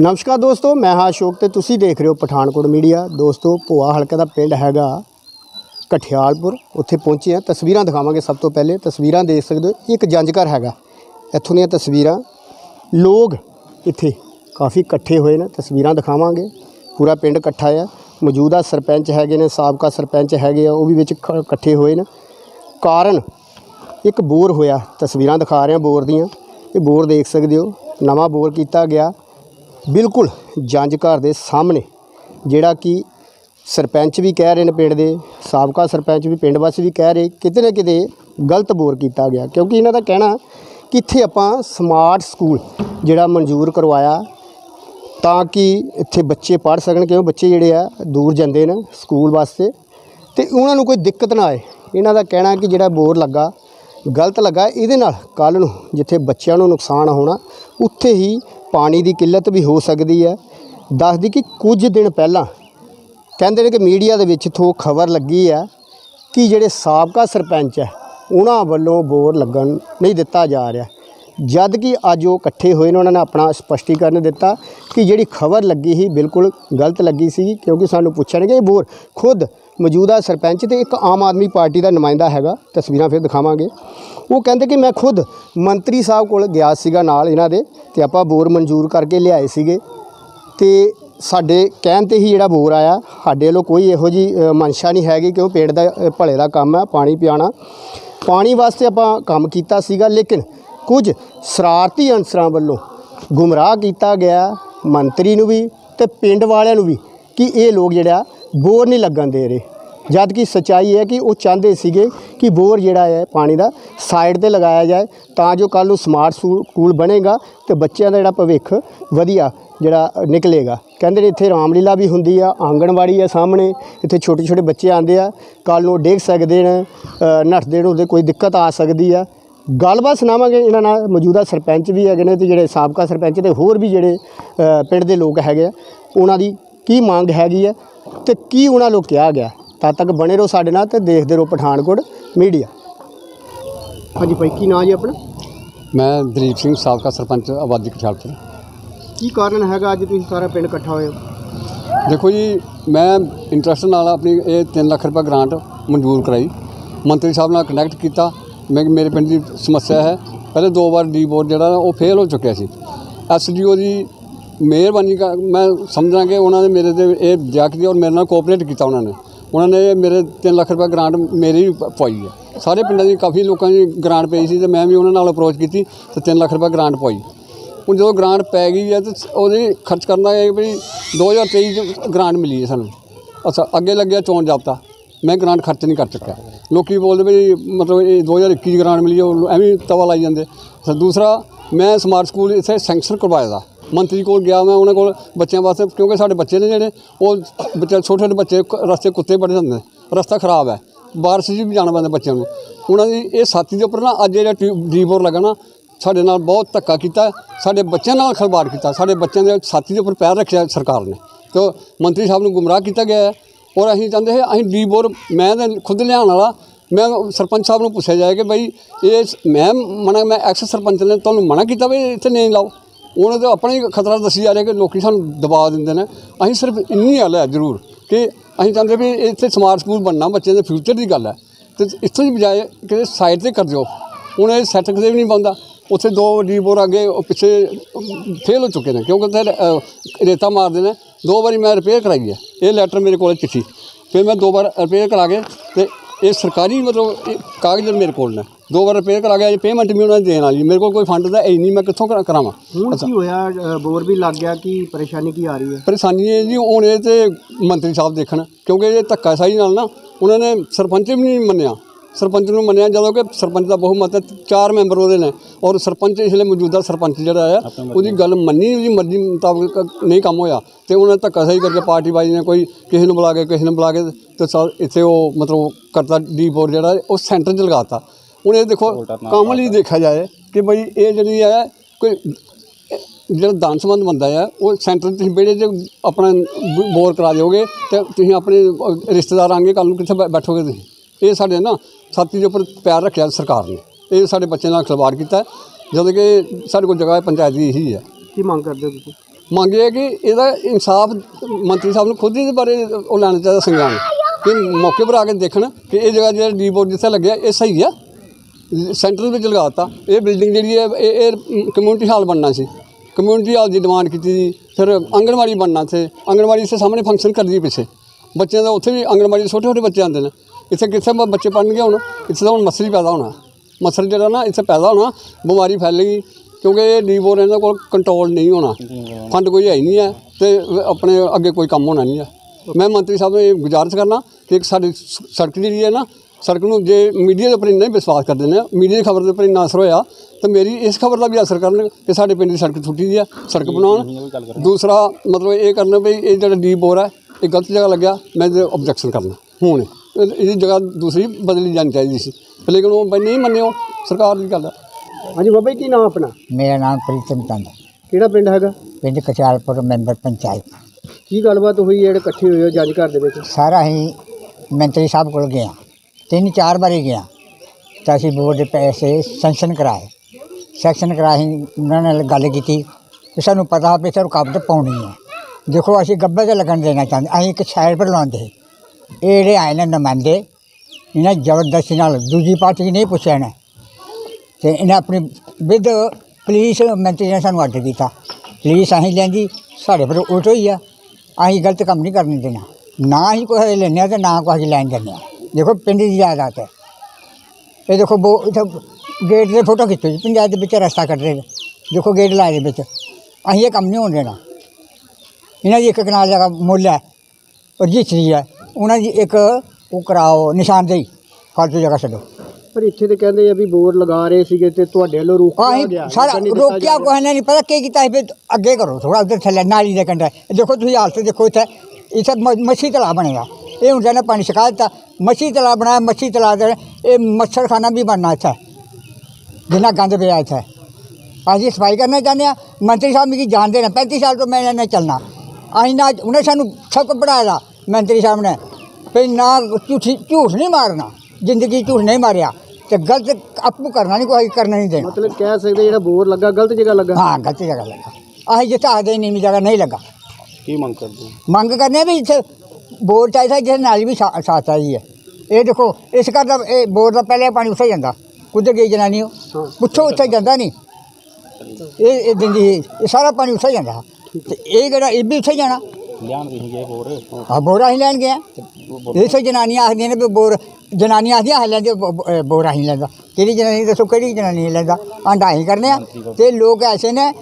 ਨਮਸਕਾਰ ਦੋਸਤੋ, ਮੈਂ ਹਾਂ ਅਸ਼ੋਕ ਤੇ ਤੁਸੀਂ ਦੇਖ ਰਹੇ ਹੋ ਪਠਾਨਕੋਟ ਮੀਡੀਆ। ਦੋਸਤੋ, ਭੋਆ ਹਲਕੇ ਦਾ ਪਿੰਡ ਹੈਗਾ ਕਠਿਆਲਪੁਰ। ਉੱਥੇ ਪਹੁੰਚੇ ਆ ਤਸਵੀਰਾਂ ਦਿਖਾਵਾਂਗੇ ਸਭ ਤੋਂ ਪਹਿਲੇ। ਤਸਵੀਰਾਂ ਦੇਖ ਸਕਦੇ ਹੋ, ਇੱਕ ਜੰਜ ਘਰ ਹੈਗਾ। ਇੱਥੋਂ ਦੀਆਂ ਤਸਵੀਰਾਂ। ਲੋਕ ਇੱਥੇ ਕਾਫੀ ਇਕੱਠੇ ਹੋਏ ਨੇ। ਤਸਵੀਰਾਂ ਦਿਖਾਵਾਂਗੇ। ਪੂਰਾ ਪਿੰਡ ਇਕੱਠਾ ਆ। ਮੌਜੂਦਾ ਸਰਪੰਚ ਹੈਗੇ ਨੇ, ਸਾਬਕਾ ਸਰਪੰਚ ਹੈਗੇ ਆ, ਉਹ ਵੀ ਵਿੱਚ ਖ- ਇਕੱਠੇ ਹੋਏ ਨੇ। ਕਾਰਨ ਇੱਕ ਬੋਰ ਹੋਇਆ। ਤਸਵੀਰਾਂ ਦਿਖਾ ਰਹੇ ਹਾਂ ਬੋਰ ਦੀਆਂ। ਇਹ ਬੋਰ ਦੇਖ ਸਕਦੇ ਹੋ। ਨਵਾਂ ਬੋਰ ਕੀਤਾ ਗਿਆ। ਬਿਲਕੁਲ ਜੰਜ ਘਰ ਦੇ ਸਾਹਮਣੇ, ਜਿਹੜਾ ਕਿ ਸਰਪੰਚ ਵੀ ਕਹਿ ਰਹੇ ਨੇ ਪਿੰਡ ਦੇ, ਸਾਬਕਾ ਸਰਪੰਚ ਵੀ ਪਿੰਡ ਵਾਸੀ ਵੀ ਕਹਿ ਰਹੇ, ਕਿਤੇ ਨਾ ਕਿਤੇ ਗਲਤ ਬੋਰ ਕੀਤਾ ਗਿਆ। ਕਿਉਂਕਿ ਇਹਨਾਂ ਦਾ ਕਹਿਣਾ ਕਿ ਇੱਥੇ ਆਪਾਂ ਸਮਾਰਟ ਸਕੂਲ ਜਿਹੜਾ ਮਨਜ਼ੂਰ ਕਰਵਾਇਆ, ਤਾਂ ਕਿ ਇੱਥੇ ਬੱਚੇ ਪੜ੍ਹ ਸਕਣ, ਕਿਉਂ ਬੱਚੇ ਜਿਹੜੇ ਆ ਦੂਰ ਜਾਂਦੇ ਨੇ ਸਕੂਲ ਵਾਸਤੇ। ਤੇ ਉਹਨਾਂ ਨੂੰ ਕੋਈ ਦਿੱਕਤ ਨਾ ਆਏ। ਇਹਨਾਂ ਦਾ ਕਹਿਣਾ ਕਿ ਜਿਹੜਾ ਬੋਰ ਲੱਗਾ, ਗਲਤ ਲੱਗਾ, ਇਹਦੇ ਨਾਲ ਕੱਲ ਨੂੰ ਜਿੱਥੇ ਬੱਚਿਆਂ ਨੂੰ ਨੁਕਸਾਨ ਹੋਣਾ, ਉੱਥੇ ਹੀ ਪਾਣੀ ਦੀ ਕਿੱਲਤ ਵੀ ਹੋ ਸਕਦੀ ਹੈ। ਦੱਸਦੀ ਕਿ ਕੁਝ ਦਿਨ ਪਹਿਲਾਂ ਕਹਿੰਦੇ ਨੇ ਕਿ ਮੀਡੀਆ ਦੇ ਵਿੱਚ ਥੋ ਖਬਰ ਲੱਗੀ ਹੈ ਕਿ ਜਿਹੜੇ ਸਾਬਕਾ ਸਰਪੰਚ ਹੈ, ਉਹਨਾਂ ਵੱਲੋਂ ਬੋਰ ਲੱਗਣ ਨਹੀਂ ਦਿੱਤਾ ਜਾ ਰਿਹਾ। ਜਦ ਕਿ ਅੱਜ ਉਹ ਇਕੱਠੇ ਹੋਏ ਨੇ, ਉਹਨਾਂ ਨੇ ਆਪਣਾ ਸਪਸ਼ਟੀਕਰਨ ਦਿੱਤਾ ਕਿ ਜਿਹੜੀ ਖਬਰ ਲੱਗੀ ਸੀ, ਬਿਲਕੁਲ ਗਲਤ ਲੱਗੀ ਸੀ, ਕਿਉਂਕਿ ਸਾਨੂੰ ਪੁੱਛਣਗੇ ਇਹ ਬੋਰ ਖੁਦ ਮੌਜੂਦਾ ਸਰਪੰਚ ਤੇ ਇੱਕ ਆਮ ਆਦਮੀ ਪਾਰਟੀ ਦਾ ਨੁਮਾਇੰਦਾ ਹੈਗਾ, ਤਸਵੀਰਾਂ ਫਿਰ ਦਿਖਾਵਾਂਗੇ। ਉਹ ਕਹਿੰਦੇ ਕਿ ਮੈਂ ਖੁਦ ਮੰਤਰੀ ਸਾਹਿਬ ਕੋਲ ਗਿਆ ਸੀਗਾ ਨਾਲ ਇਹਨਾਂ ਦੇ ਤੇ ਆਪਾਂ ਬੋਰ ਮਨਜ਼ੂਰ ਕਰਕੇ ਲਿਆਏ ਸੀਗੇ ਤੇ ਸਾਡੇ ਕਹਿਣ ਤੇ ਹੀ ਜਿਹੜਾ ਬੋਰ ਆਇਆ, ਸਾਡੇ ਵੱਲੋਂ ਕੋਈ ਇਹੋ ਜੀ ਮਨਸ਼ਾ ਨਹੀਂ ਹੈਗੀ ਕਿ ਉਹ ਪਿੰਡ ਦਾ ਭਲੇ ਦਾ ਕੰਮ ਹੈ ਪਾਣੀ ਪਿਆਣਾ। ਪਾਣੀ ਵਾਸਤੇ ਆਪਾਂ ਕੰਮ ਕੀਤਾ ਸੀਗਾ, ਲੇਕਿਨ ਕੁਝ ਸ਼ਰਾਰਤੀ ਅਨਸਰਾਂ ਵੱਲੋਂ ਗੁੰਮਰਾਹ ਕੀਤਾ ਗਿਆ, ਮੰਤਰੀ ਨੂੰ ਵੀ ਤੇ ਪਿੰਡ ਵਾਲਿਆਂ ਨੂੰ ਵੀ ਕਿ ਇਹ ਲੋਕ ਜਿਹੜਾ ਬੋਰ ਨਹੀਂ ਲੱਗਣ ਦੇ ਰਹੇ। ਜਦ ਕਿ ਸਚਾਈ ਹੈ ਕਿ ਉਹ ਚਾਹੁੰਦੇ ਸੀਗੇ ਕਿ ਬੋਰ ਜਿਹੜਾ ਹੈ ਪਾਣੀ ਦਾ ਸਾਈਡ ਤੇ ਲਗਾਇਆ ਜਾਏ ਤਾਂ ਜੋ ਕੱਲ ਨੂੰ ਸਮਾਰਟ ਸਕੂ- ਸਕੂਲ ਬਣੇਗਾ ਤੇ ਬੱਚਿਆਂ ਦਾ ਜਿਹੜਾ ਭਵਿੱਖ ਵਧੀਆ ਜਿਹੜਾ ਨਿਕਲੇਗਾ। ਕਹਿੰਦੇ ਨੇ ਇੱਥੇ ਰਾਮਲੀਲਾ ਵੀ ਹੁੰਦੀ ਆ, ਆਂਗਣਵਾੜੀ ਆ ਸਾਹਮਣੇ, ਇੱਥੇ ਛੋਟੇ ਛੋਟੇ ਬੱਚੇ ਆਉਂਦੇ ਆ ਕੱਲ ਨੂੰ ਡੇਗ ਸਕਦੇ ਨੇ ਨੱਠਦੇ ਨੂੰ ਉਹਦੇ ਕੋਈ ਦਿੱਕਤ ਆ ਸਕਦੀ ਆ। ਗੱਲਬਾਤ ਸੁਣਾਵਾਂਗੇ, ਇਹਨਾਂ ਨਾਲ ਮੌਜੂਦਾ ਸਰਪੰਚ ਵੀ ਹੈਗੇ ਨੇ ਤੇ ਜਿਹੜੇ ਸਾਬਕਾ ਸਰਪੰਚ ਤੇ ਹੋਰ ਵੀ ਜਿਹੜੇ ਪਿੰਡ ਦੇ ਲੋਕ ਹੈਗੇ ਆ, ਉਹਨਾਂ ਦੀ ਕੀ ਮੰਗ ਹੈਗੀ ਹੈ ਤੇ ਕੀ ਉਹਨਾਂ ਨੂੰ ਕਿਹਾ ਗਿਆ? ਤਦ ਤੱਕ ਬਣੇ ਰਹੋ ਸਾਡੇ ਨਾਲ ਤੇ ਦੇਖਦੇ ਰਹੋ ਪਠਾਨਕੋਟ ਮੀਡੀਆ। ਹਾਂਜੀ ਭਾਈ ਕੀ ਨਾਂ ਜੀ ਆਪਣਾ? ਮੈਂ ਦਲੀਪ ਸਿੰਘ ਸਾਬਕਾ ਸਰਪੰਚ ਆਬਾਦੀ ਕਠਿਆਲਪੁਰ ਕੀ ਕਾਰਨ ਹੈਗਾ ਅੱਜ ਤੁਸੀਂ ਸਾਰਾ ਪਿੰਡ ਇਕੱਠਾ ਹੋਏ ਹੋ? ਦੇਖੋ ਜੀ ਮੈਂ ਇੰਟਰਸਟ ਨਾਲ ਆਪਣੀ ਇਹ 3 ਲੱਖ ਰੁਪਏ ਗ੍ਰਾਂਟ ਮਨਜ਼ੂਰ ਕਰਾਈ। ਮੰਤਰੀ ਸਾਹਿਬ ਨਾਲ ਕਨੈਕਟ ਕੀਤਾ। ਮੈਂ ਮੇਰੇ ਪਿੰਡ ਦੀ ਸਮੱਸਿਆ ਹੈ। ਪਹਿਲੇ ਦੋ ਵਾਰ ਡੀ ਬੋਰਡ ਜਿਹੜਾ ਉਹ ਫੇਲ ਹੋ ਚੁੱਕਿਆ ਸੀ। ਐਸਡੀਓ ਦੀ ਮਿਹਰਬਾਨੀ ਕਰ ਮੈਂ ਸਮਝਾਂ ਕਿ ਉਹਨਾਂ ਨੇ ਮੇਰੇ ਤੇ ਇਹ ਜਾ ਕੇ ਔਰ ਮੇਰੇ ਨਾਲ ਕੋਆਪਰੇਟ ਕੀਤਾ ਉਹਨਾਂ ਨੇ। ਉਹਨਾਂ ਨੇ ਮੇਰੇ 3 ਲੱਖ ਰੁਪਏ ਗ੍ਰਾਂਟ ਮੇਰੀ ਵੀ ਪ- ਪਾਈ ਹੈ ਸਾਰੇ ਪਿੰਡਾਂ ਦੀ ਕਾਫੀ ਲੋਕਾਂ ਦੀ ਗ੍ਰਾਂਟ ਪਈ ਸੀ ਤੇ ਮੈਂ ਵੀ ਉਹਨਾਂ ਨਾਲ ਅਪਰੋਚ ਕੀਤੀ ਤੇ 3 ਲੱਖ ਰੁਪਏ ਗ੍ਰਾਂਟ ਪਾਈ। ਹੁਣ ਜਦੋਂ ਗ੍ਰਾਂਟ ਪੈ ਗਈ ਹੈ ਤੇ ਉਹਦੇ ਖਰਚ ਕਰਨਾ ਹੈ ਵੀ 2023 ਚ ਗ੍ਰਾਂਟ ਮਿਲੀ ਹੈ ਸਾਨੂੰ। ਅੱਛਾ ਅੱਗੇ ਲੱਗਿਆ ਚੋਣ ਜਾਬਤਾ। ਮੈਂ ਗ੍ਰਾਂਟ ਖਰਚ ਨਹੀਂ ਕਰ ਚੁੱਕਿਆ ਲੋਕੀ ਬੋਲਦੇ ਵੀ ਮਤਲਬ ਇਹ 2021 ਚ ਗ੍ਰਾਂਟ ਮਿਲੀ ਹੈ, ਉਹ ਐਵੇਂ ਤਵਾ ਲਾਈ ਜਾਂਦੇ। ਅੱਛਾ ਦੂਸਰਾ ਮੈਂ ਸਮਾਰਟ ਸਕੂਲ ਇੱਥੇ ਸੈਂਕਸ਼ਨ ਕਰਵਾਇਆ ਦਾ। ਮੰਤਰੀ ਕੋਲ ਗਿਆ, ਮੈਂ ਉਹਨਾਂ ਕੋਲ ਬੱਚਿਆਂ ਵਾਸਤੇ, ਕਿਉਂਕਿ ਸਾਡੇ ਬੱਚੇ ਨੇ ਜਿਹੜੇ, ਉਹ ਬੱਚੇ ਛੋਟੇ ਛੋਟੇ ਬੱਚੇ, ਕ- ਰਸਤੇ ਕੁੱਤੇ ਬੜੇ ਹੁੰਦੇ ਨੇ, ਰਸਤਾ ਖਰਾਬ ਹੈ, ਬਾਰਿਸ਼ 'ਚ ਵੀ ਜਾਣਾ ਪੈਂਦਾ ਬੱਚਿਆਂ ਨੂੰ। ਉਹਨਾਂ ਦੀ, ਇਹ ਸਾਥੀ ਦੇ ਉੱਪਰ ਨਾ ਅੱਜ ਜਿਹੜਾ ਡੀ ਬੋਰ ਲੱਗਾ ਨਾ, ਸਾਡੇ ਨਾਲ ਬਹੁਤ ਧੱਕਾ ਕੀਤਾ, ਸਾਡੇ ਬੱਚਿਆਂ ਨਾਲ ਖਲਵਾੜ ਕੀਤਾ, ਸਾਡੇ ਬੱਚਿਆਂ ਦੇ ਸਾਥੀ ਦੇ ਉੱਪਰ ਪੈਰ ਰੱਖਿਆ ਸਰਕਾਰ ਨੇ। ਤੇ ਮੰਤਰੀ ਸਾਹਿਬ ਨੂੰ ਗੁੰਮਰਾਹ ਕੀਤਾ ਗਿਆ ਹੈ, ਔਰ ਅਸੀਂ ਚਾਹੁੰਦੇ ਹਾਂ, ਅਸੀਂ ਡੀ ਬੋਰ ਮੈਂ ਤਾਂ ਖੁਦ ਲਿਆਉਣ ਵਾਲਾ, ਮੈਂ ਸਰਪੰਚ ਸਾਹਿਬ ਨੂੰ ਪੁੱਛਿਆ ਜਾਏ ਕਿ ਭਾਈ ਇਹ ਮੈਂ ਮਨਾ, ਮੈਂ ਐਕਸ ਸਰਪੰਚ ਨੇ ਤੁਹਾਨੂੰ ਮਨਾ ਕੀਤਾ ਵੀ ਇੱਥੇ ਨਹੀਂ ਲਾਓ। ਉਹਨਾਂ ਦਾ ਆਪਣਾ ਹੀ ਖਤਰਾ ਦੱਸੀ ਜਾ ਰਿਹਾ ਕਿ ਲੋਕੀ ਸਾਨੂੰ ਦਬਾਅ ਦਿੰਦੇ ਨੇ। ਅਸੀਂ ਸਿਰਫ ਇੰਨੀ ਗੱਲ ਹੈ ਜ਼ਰੂਰ ਕਿ ਅਸੀਂ ਚਾਹੁੰਦੇ ਵੀ ਇੱਥੇ ਸਮਾਰਟ ਸਕੂਲ ਬਣਨਾ, ਬੱਚਿਆਂ ਦੇ ਫਿਊਚਰ ਦੀ ਗੱਲ ਹੈ। ਤੇ ਇੱਥੋਂ ਦੀ ਬਜਾਏ ਕਿ ਸਾਈਡ ਤੇ ਕਰ ਦਿਓ। ਹੁਣ ਇਹ ਸੈੱਟ ਕਿਤੇ ਵੀ ਨਹੀਂ ਬੰਦਾ ਉੱਥੇ ਦੋ ਡੀ ਬੋਰ ਅੱਗੇ ਪਿੱਛੇ ਫੇਲ ਹੋ ਚੁੱਕੇ ਨੇ। ਕਿਉਂਕਿ ਉੱਥੇ ਰੇਤਾ ਮਾਰਦੇ ਨੇ। ਦੋ ਵਾਰੀ ਮੈਂ ਰਿਪੇਅਰ ਕਰਾਈ ਹੈ। ਇਹ ਲੈਟਰ ਮੇਰੇ ਕੋਲ ਚਿੱਠੀ। ਫਿਰ ਮੈਂ ਦੋ ਵਾਰ ਰਿਪੇਅਰ ਕਰਾ ਕੇ ਤੇ ਇਹ ਸਰਕਾਰੀ ਮਤਲਬ ਇਹ ਕਾਗਜ਼ ਮੇਰੇ ਕੋਲ ਨੇ। ਦੋ ਵਾਰ ਰਿਪੇਅਰ ਕਰਾ ਗਿਆ ਪੇਮੈਂਟ ਵੀ ਉਹਨਾਂ ਨੇ ਦੇਣ ਵਾਲੀ ਮੇਰੇ ਕੋਲ ਕੋਈ ਫੰਡ ਦਾ ਹੈ ਹੀ ਨਹੀਂ ਮੈਂ ਕਿੱਥੋਂ ਕਰਾ- ਕਰਾਵਾਂ? ਹੁਣ ਕੀ ਹੋਇਆ? ਅ, ਬੋਰ ਵੀ ਲੱਗ ਗਿਆ ਕੀ ਪਰੇਸ਼ਾਨੀ ਕੀ ਆ ਰਹੀ ਹੈ? ਪਰੇਸ਼ਾਨੀ ਇਹ ਜੀ ਹੁਣ ਇਹ ਤੇ ਮੰਤਰੀ ਸਾਹਿਬ ਦੇਖਣ ਕਿਉਂਕਿ ਇਹ ਧੱਕਾਸ਼ਾਹੀ ਨਾਲ ਨਾ ਉਹਨਾਂ ਨੇ ਸਰਪੰਚ ਵੀ ਨਹੀਂ ਮੰਨਿਆ। ਸਰਪੰਚ ਨੂੰ ਮੰਨਿਆ ਜਦੋਂ ਕਿ ਸਰਪੰਚ ਦਾ ਬਹੁਮਤ ਹੈ ਚਾਰ ਮੈਂਬਰ ਉਹਦੇ ਨੇ ਔਰ ਸਰਪੰਚ ਇਸ ਲਈ ਮੌਜੂਦਾ ਸਰਪੰਚ ਜਿਹੜਾ ਹੈ ਉਹਦੀ ਗੱਲ ਮੰਨੀ ਉਹਦੀ ਮਰਜ਼ੀ ਮੁਤਾਬਕ ਨਹੀਂ ਕੰਮ ਹੋਇਆ ਤੇ ਉਹਨਾਂ ਨੇ ਧੱਕਾਸ਼ਾਹੀ ਕਰਕੇ ਪਾਰਟੀ ਬਾਜੀ ਨੇ ਕੋਈ ਕਿਸੇ ਨੂੰ ਬੁਲਾ ਕੇ ਕਿਸੇ ਨੂੰ ਬੁਲਾ ਕੇ ਤੇ ਸਾ- ਇੱਥੇ ਉਹ ਮਤਲਬ ਕਰਤਾ ਡੀ ਬੋਰ ਜਿਹੜਾ ਉਹ ਸੈਂਟਰ 'ਚ ਲਗਾਤਾ ਹੁਣ ਇਹ ਦੇਖੋ ਕੰਮ ਲਈ ਦੇਖਿਆ ਜਾਏ ਕਿ ਬਈ ਇਹ ਜਿਹੜੀ ਹੈ ਕੋਈ ਜਿਹੜਾ ਦਾਨ ਸੰਬੰਧ ਬੰਦਾ ਆ ਉਹ ਸੈਂਟਰ ਤੁਸੀਂ ਬੇੜੇ 'ਚ ਆਪਣਾ ਬੋਰ ਕਰਾ ਦਿਓਗੇ ਤੇ ਤੁਸੀਂ ਆਪਣੇ ਰਿਸ਼ਤੇਦਾਰ ਆਣਗੇ ਕੱਲ ਨੂੰ ਕਿੱਥੇ ਬੈਠੋਗੇ ਤੁਸੀਂ? ਇਹ ਸਾਡੇ ਨਾ ਸਾਥੀ ਦੇ ਉੱਪਰ ਪਿਆਰ ਰੱਖਿਆ ਸਰਕਾਰ ਨੇ। ਇਹ ਸਾਡੇ ਬੱਚੇ ਨਾਲ ਖਿਲਵਾੜ ਕੀਤਾ। ਜਦੋਂ ਕਿ ਸਾਡੇ ਕੋਲ ਜਗ੍ਹਾ ਪੰਚਾਇਤ ਦੀ ਇਹੀ ਹੈ। ਕੀ ਮੰਗ ਕਰਦੇ ਹੋ ਤੁਸੀਂ? ਮੰਗ ਇਹ ਹੈ ਕਿ ਇਹਦਾ ਇਨਸਾਫ ਮੰਤਰੀ ਸਾਹਿਬ ਨੂੰ ਖੁਦ ਇਹਦੇ ਬਾਰੇ ਉਹ ਲੈਣਾ ਚਾਹੀਦਾ ਸੰਗਿਆਨ ਕਿ ਮੌਕੇ ਪਰ ਆ ਕੇ ਦੇਖਣ ਕਿ ਇਹ ਜਗ੍ਹਾ ਜਿਹੜਾ ਡੀ ਬੋਰਡ ਜਿੱਥੇ ਲੱਗਿਆ ਇਹ ਸਹੀ ਆ ਸੈਂਟਰ ਵਿੱਚ ਲਗਾਤਾ ਇਹ ਬਿਲਡਿੰਗ ਜਿਹੜੀ ਹੈ ਇਹ ਇਹ ਕਮਿਊਨਿਟੀ ਹਾਲ ਬਣਨਾ ਸੀ। ਕਮਿਊਨਿਟੀ ਹਾਲ ਦੀ ਡਿਮਾਂਡ ਕੀਤੀ ਸੀ। ਫਿਰ ਆਂਗਣਵਾੜੀ ਬਣਨਾ ਸੀ। ਆਂਗਣਵਾੜੀ ਦੇ ਸਾਹਮਣੇ ਫੰਕਸ਼ਨ ਕਰਦੀ ਹੈ ਪਿੱਛੇ ਬੱਚਿਆਂ ਦਾ ਉੱਥੇ ਵੀ ਆਂਗਣਵਾੜੀ ਦੇ ਛੋਟੇ ਛੋਟੇ ਬੱਚੇ ਆਉਂਦੇ ਨੇ। ਇੱਥੇ ਕਿੱਥੇ ਬ- ਬੱਚੇ ਪੜ੍ਹਨਗੇ ਹੁਣ? ਇੱਥੇ ਤਾਂ ਹੁਣ ਮੱਛਰ ਹੀ ਪੈਦਾ ਹੋਣਾ। ਮੱਛਰ ਜਿਹੜਾ ਨਾ, ਇੱਥੇ ਪੈਦਾ ਹੋਣਾ, ਬਿਮਾਰੀ ਫੈਲੇਗੀ, ਕਿਉਂਕਿ ਇਹ ਡੀ ਬੋਰ ਇਹਨਾਂ ਕੋਲ ਕੰਟਰੋਲ ਨਹੀਂ ਹੋਣਾ। ਫੰਡ ਕੋਈ ਹੈ ਹੀ ਨਹੀਂ ਹੈ ਤੇ ਆਪਣੇ ਅੱਗੇ ਕੋਈ ਕੰਮ ਹੋਣਾ ਨਹੀਂ ਹੈ। ਮੈਂ ਮੰਤਰੀ ਸਾਹਿਬ ਨੂੰ ਇਹ ਗੁਜ਼ਾਰਿਸ਼ ਕਰਨਾ ਕਿ ਇੱਕ ਸਾਡੀ ਸੜਕ ਜਿਹੜੀ ਹੈ ਨਾ, ਸੜਕ ਨੂੰ ਜੇ ਮੀਡੀਆ ਦੇ ਉੱਪਰ ਇੰਨਾ ਹੀ ਵਿਸ਼ਵਾਸ ਕਰਦੇ ਨੇ ਮੀਡੀਆ ਦੀ ਖਬਰ ਦੇ ਉੱਪਰ ਇੰਨਾ ਅਸਰ ਹੋਇਆ, ਤਾਂ ਮੇਰੀ ਇਸ ਖਬਰ ਦਾ ਵੀ ਅਸਰ ਕਰਨ ਕਿ ਸਾਡੇ ਪਿੰਡ ਦੀ ਸੜਕ ਟੁੱਟੀ ਦੀ ਹੈ, ਸੜਕ ਬਣਾਉਣ। ਦੂਸਰਾ ਮਤਲਬ ਇਹ ਕਰਨਾ ਵੀ ਇਹ ਜਿਹੜਾ ਡੀ ਬੋਰ ਹੈ, ਇਹ ਗਲਤ ਜਗ੍ਹਾ ਲੱਗਿਆ, ਮੈਂ ਇਹਦੇ ਆਬਜੈਕਸ਼ਨ ਕਰਨਾ, ਹੁਣ। ਇਹਦੀ ਜਗ੍ਹਾ ਦੂਸਰੀ ਬਦਲੀ ਜਾਣੀ ਚਾਹੀਦੀ ਸੀ। ਲੇਕਿਨ ਉਹ ਬਈ ਨਹੀਂ ਮੰਨਿਓ ਸਰਕਾਰ ਦੀ ਗੱਲ ਹੈ ਹਾਂਜੀ ਬਾਬਾ ਜੀ ਕੀ ਨਾਮ ਆਪਣਾ? ਮੇਰਾ ਨਾਮ ਪ੍ਰੀਤਮ ਚੰਦ। ਕਿਹੜਾ ਪਿੰਡ ਹੈਗਾ? ਪਿੰਡ ਕਚਾਲਪੁਰ ਮੈਂਬਰ ਪੰਚਾਇਤ। ਕੀ ਗੱਲਬਾਤ ਹੋਈ ਜਿਹੜੇ ਇਕੱਠੇ ਹੋਏ ਹੋ ਜੰਜ ਘਰ ਦੇ ਵਿੱਚ? ਸਾਰਾ ਹੀ ਮੰਤਰੀ ਸਾਹਿਬ ਕੋਲ ਗਿਆ। ਤਿੰਨ ਚਾਰ ਵਾਰੀ ਗਿਆ। ਤਾਂ ਅਸੀਂ ਬੋਰਡ ਦੇ ਪੈਸੇ ਸੈਂਕਸ਼ਨ ਕਰਾਏ। ਸੈਂਕਸ਼ਨ ਕਰਾਏ ਉਹਨਾਂ ਨਾਲ ਗੱਲ ਕੀਤੀ। ਕਿ ਸਾਨੂੰ ਪਤਾ ਵੀ ਸਰ ਰੁਕਾਵਟ ਪਾਉਣੀ ਹੈ। ਦੇਖੋ ਅਸੀਂ ਗੱਬੇ ਤੇ ਲੱਗਣ ਦੇਣਾ ਚਾਹੁੰਦੇ। ਅਸੀਂ ਇੱਕ ਸਾਈਡ ਪਰ ਲਾਉਂਦੇ। ਇਹ ਜਿਹੜੇ ਆਏ ਨੇ ਨੁਮਾਇੰਦੇ। ਇਹਨਾਂ ਜ਼ਬਰਦਸਤੀ ਨਾਲ ਦੂਜੀ ਪਾਰਟੀ ਨਹੀਂ ਪੁੱਛਿਆ ਨੇ ਤੇ ਇਹਨੇ ਆਪਣੀ ਵਿਦ ਪੁਲਿਸ ਮੰਤਰੀ ਨੇ ਸਾਨੂੰ ਅੱਡ ਕੀਤਾ। ਪੁਲਿਸ ਅਸੀਂ ਲੈਂਦੀ, ਸਾਡੇ ਪਰ ਉਲਟ ਹੋਈ ਆ। ਅਸੀਂ ਗਲਤ ਕੰਮ ਨਹੀਂ ਕਰਨ ਦੇਣਾ। ਨਾ ਹੀ ਕੋਈ ਲੈਂਦੇ ਹਾਂ ਤੇ ਨਾ ਕੋਈ ਲੈਣ ਦਿੰਦੇ ਹਾਂ ਦੇਖੋ ਪਿੰਡ ਦੀ ਜਾਇਦਾਦ ਹੈ। ਇਹ ਦੇਖੋ ਬੋ ਇੱਥੇ ਗੇਟ ਦੇ ਫੋਟੋ ਖਿੱਚੋ ਜੀ, ਪੰਜਾਬ ਦੇ ਵਿੱਚ ਰਸਤਾ ਕੱਢ ਰਹੇ ਨੇ। ਦੇਖੋ ਗੇਟ ਲਾਏ ਦੇ ਵਿੱਚ। ਅਸੀਂ ਇਹ ਕੰਮ ਨਹੀਂ ਹੋਣ ਦੇਣਾ। ਇਹਨਾਂ ਦੀ ਇੱਕ ਕਨਾਲ ਜਗ੍ਹਾ ਮੁੱਲ ਹੈ। ਰਜਿਸਟਰੀ ਹੈ। ਉਹਨਾਂ ਦੀ ਇੱਕ ਉਹ ਕਰਾਓ ਨਿਸ਼ਾਨਦੇਹੀ। ਫਾਲਤੂ ਜਗ੍ਹਾ ਛੱਡੋ। ਪਰ ਇੱਥੇ ਤੇ ਕਹਿੰਦੇ ਆ ਵੀ ਬੋਰ ਲਗਾ ਰਹੇ ਸੀਗੇ ਤੇ ਤੁਹਾਡੇ ਵੱਲੋਂ ਰੋਕਿਆ ਗਿਆ ਸਾਰਾ ਰੋਕਿਆ ਕੋਈ ਨਹੀਂ ਪਤਾ ਕੀ ਕੀਤਾ ਫਿਰ ਅੱਗੇ ਕਰੋ ਥੋੜਾ ਉਧਰ ਥੱਲੇ ਨਾਲੀ ਦੇ ਕੰਢੇ। ਦੇਖੋ ਤੁਸੀਂ ਹਾਲਤ ਦੇਖੋ ਇੱਥੇ ਇੱਥੇ ਮੱਛੀ ਤਲਾ ਬਣੇਗਾ ਇਹ ਹੁੰਦਾ ਨਾ ਪਾਣੀ ਸੁਕਾ ਦਿੱਤਾ ਮੱਛੀ ਤਲਾ ਬਣਾਇਆ ਮੱਛੀ ਤਲਾ ਦੇ ਇਹ ਮੱਛਰਖਾਨਾ ਵੀ ਬਣਨਾ ਇੱਥੇ ਜਿੰਨਾ ਗੰਦ ਪਿਆ ਇੱਥੇ। ਅਸੀਂ ਸਫ਼ਾਈ ਕਰਨਾ ਚਾਹੁੰਦੇ ਹਾਂ ਮੰਤਰੀ ਸਾਹਿਬ ਮੇਰੀ ਜਾਣਦੇ ਨੇ 35 ਸਾਲ ਤੋਂ ਮੈਂ ਇਹਨਾਂ ਚੱਲਣਾ। ਅਸੀਂ ਨਾ ਉਹਨੇ ਸਾਨੂੰ ਸਭ ਪੜਾਇਆ ਮੰਤਰੀ ਸਾਹਿਬ ਨੇ ਵੀ ਨਾ ਝੂਠੀ ਝੂਠ ਨਹੀਂ ਮਾਰਨਾ। ਜ਼ਿੰਦਗੀ ਝੂਠ ਨਹੀਂ ਮਾਰਿਆ। ਤੇ ਗਲਤ ਆਪੂ ਕਰਨਾ ਨਹੀਂ ਕੋਈ ਕਰਨਾ ਨਹੀਂ ਦੇਣਾ। ਮਤਲਬ ਕਹਿ ਸਕਦੇ ਜਿਹੜਾ ਬੋਰ ਲੱਗਾ ਗਲਤ ਜਗ੍ਹਾ ਲੱਗਾ। ਹਾਂ ਗਲਤ ਜਗ੍ਹਾ ਲੱਗਾ। ਅਸੀਂ ਜਿੱਥੇ ਆਖਦੇ ਨਹੀਂ ਵੀ ਜਗ੍ਹਾ ਨਹੀਂ ਲੱਗਾ। ਕੀ ਮੰਗ ਕਰਦੇ ਮੰਗ ਕਰਨੇ ਵੀ ਇੱਥੇ ਬੋਰ ਚਾਹੀਦਾ ਜਿਹਦੇ ਨਾਲ ਵੀ ਸਾਥ ਚਾਹੀਦੀ ਹੈ। ਇਹ ਦੇਖੋ ਇਸ ਘਰ ਦਾ ਇਹ ਬੋਰ ਦਾ ਪਹਿਲੇ ਪਾਣੀ ਉੱਥੇ ਜਾਂਦਾ। ਕੁੱਧਰ ਗਈ ਜਨਾਨੀ ਉਹ। ਪੁੱਛੋ ਉੱਥੇ ਜਾਂਦਾ ਨਹੀਂ ਇਹ ਇਹ ਦਿੰਦੀ ਇਹ ਸਾਰਾ ਪਾਣੀ ਉੱਥੇ ਜਾਂਦਾ। ਤੇ ਇਹ ਜਿਹੜਾ ਇਹ ਵੀ ਉੱਥੇ ਜਾਣਾ। ਲਿਆਣ ਦੀ ਗਏ ਹੋਰ? ਆ ਬੋਰ ਅਸੀਂ ਲੈਣ ਗਏ ਹਾਂ। ਇਹ ਸੋ ਜਨਾਨੀਆਂ ਆਖਦੀਆਂ ਨੇ ਵੀ ਬੋਰ ਜਨਾਨੀਆਂ ਆਖਦੀਆਂ ਅਸੀਂ ਲੈਂਦੇ ਬੋ- ਬੋ- ਅਹ ਬੋਰ ਅਸੀਂ ਲੈਂਦਾ। ਕਿਹੜੀ ਜਨਾਨੀ ਦੱਸੋ ਕਿਹੜੀ ਜਨਾਨੀ ਨਹੀਂ ਲੈਂਦਾ? ਆਂਡਾ ਅਸੀਂ ਕਰਨੇ ਆ। ਤੇ ਲੋਕ ਐਸੇ ਨੇ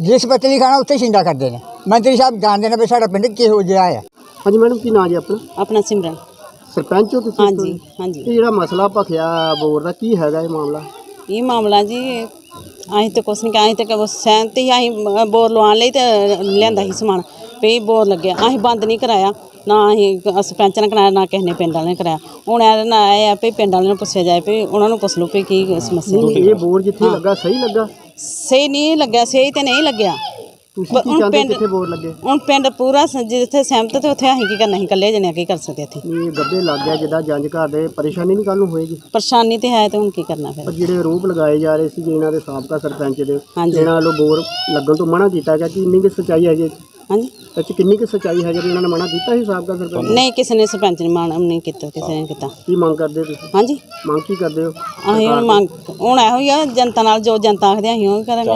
ਜਿਸ ਪਤਲੀ ਖਾਣਾ ਉੱਥੇ ਛਿੰਦਾ ਕਰਦੇ ਨੇ। ਮੰਤਰੀ ਸਾਹਿਬ ਜਾਣਦੇ ਨੇ ਵੀ ਸਾਡਾ ਪਿੰਡ ਕਿਹੋ ਜਿਹਾ ਹੈ ਹਾਂਜੀ ਮੈਡਮ ਕੀ ਨਾਂ ਜੀ ਆਪਣਾ? ਆਪਣਾ ਸਿਮਰਨ। ਸਰਪੰਚ ਹੋ ਤੁਸੀਂ ਹਾਂਜੀ ਇੱਥੋਂ? ਦੇ? ਹਾਂਜੀ। ਇਹ ਜਿਹੜਾ ਮਸਲਾ ਭਖਿਆ ਬੋਰ ਦਾ ਕੀ ਹੈਗਾ ਇਹ ਮਾਮਲਾ? ਇਹ ਮਾਮਲਾ ਜੀ ਅਸੀਂ ਤੇ ਕੁਛ ਨਹੀਂ ਕਿਹਾ ਅਸੀਂ ਤੇ ਕਿ ਸਹਿਮਤੀ ਸੀ, ਅਸੀਂ ਮ- ਬੋਰ ਲਵਾਉਣ ਲਈ ਤੇ ਲਿਆਂਦਾ ਸੀ ਸਮਾਨ। ਵੀ ਬੋਰ ਲੱਗਿਆ। ਅਸੀਂ ਬੰਦ ਨਹੀਂ ਕਰਾਇਆ। ਨਾ ਅਸੀਂ ਸਰਪੰਚ ਨੇ ਕਰਾਇਆ ਨਾ ਕਿਸੇ ਨੇ ਪਿੰਡ ਵਾਲਿਆਂ ਨੇ ਕਰਾਇਆ। ਹੁਣ ਇਹ ਨਾ ਆਏ ਆ ਵੀ ਪਿੰਡ ਵਾਲਿਆਂ ਨੂੰ ਪੁੱਛਿਆ ਜਾਏ ਵੀ ਉਹਨਾਂ ਨੂੰ ਪੁੱਛ ਲਓ ਵੀ ਕੀ ਸਮੱਸਿਆ ਨਹੀਂ ਇਹ ਬੋਰ ਜਿੱਥੇ ਲੱਗਾ ਸਹੀ ਲੱਗਾ? ਸਹੀ ਨਹੀਂ ਲੱਗਿਆ ਸਹੀ ਤੇ ਨਹੀਂ ਲੱਗਿਆ। ਤੁਸੀਂ ਕੀ ਚਾਹੁੰਦੇ ਕਿੱਥੇ ਬੋਰ ਲੱਗੇ? ਹੁਣ ਪਿੰਡ ਪੂਰਾ ਸ- ਜਿੱਥੇ ਸਹਿਮਤ ਤੇ ਉੱਥੇ ਅਸੀਂ ਕੀ ਕਰਨਾ ਅਸੀਂ ਇਕੱਲੇ ਜਣੇ ਕੀ ਕਰ ਸਕਦੇ ਇੱਥੇ? ਇਹ ਗੱਬੇ ਲੱਗ ਗਿਆ ਜਿੱਦਾਂ ਜੰਜ ਘਰ ਦੇ ਪਰੇਸ਼ਾਨੀ ਨਹੀਂ ਕੱਲ ਨੂੰ ਹੋਏਗੀ। ਪਰੇਸ਼ਾਨੀ ਤੇ ਹੈ ਤੇ ਹੁਣ ਕੀ ਕਰਨਾ ਫਿਰ? ਪਰ ਜਿਹੜੇ ਆਰੋਪ ਲਗਾਏ ਜਾ ਰਹੇ ਸੀ ਇਹਨਾਂ ਦੇ ਸਾਬਕਾ ਸਰਪੰਚ ਦੇ ਹਾਂਜੀ। ਇਹਨਾਂ ਵੱਲੋਂ ਬੋਰ ਲੱਗਣ ਤੋਂ ਮਨਾ ਕੀਤਾ ਗਿਆ ਕਿ ਇੰਨੀ ਕਿ ਸੱਚਾਈ ਇਹ 'ਚ? ਹਾਂਜੀ। ਇਹ 'ਚ ਕਿੰਨੀ ਕਿ ਸੱਚਾਈ ਹੈਗੀ ਵੀ ਇਹਨਾਂ ਨੇ ਮਨਾ ਕੀਤਾ ਸੀ ਸਾਬਕਾ ਸਰਪੰਚ ਨਹੀਂ ਕਿਸੇ ਨੇ ਸਰਪੰਚ ਨੇ ਮਾਣ ਨਹੀਂ ਕੀਤਾ ਕਿਸੇ ਨੇ ਕੀਤਾ। ਕੀ ਮੰਗ ਕਰਦੇ ਤੁਸੀਂ? ਹਾਂਜੀ। ਮੰਗ ਕੀ ਕਰਦੇ ਹੋ? ਅਸੀਂ ਹੁਣ ਮੰਗ ਹੁਣ ਇਹੋ ਹੀ ਆ ਜਨਤਾ ਨਾਲ ਜੋ ਜਨਤਾ ਆਖਦੇ ਆ ਅਸੀਂ ਉਹ ਕਰਾਂਗੇ।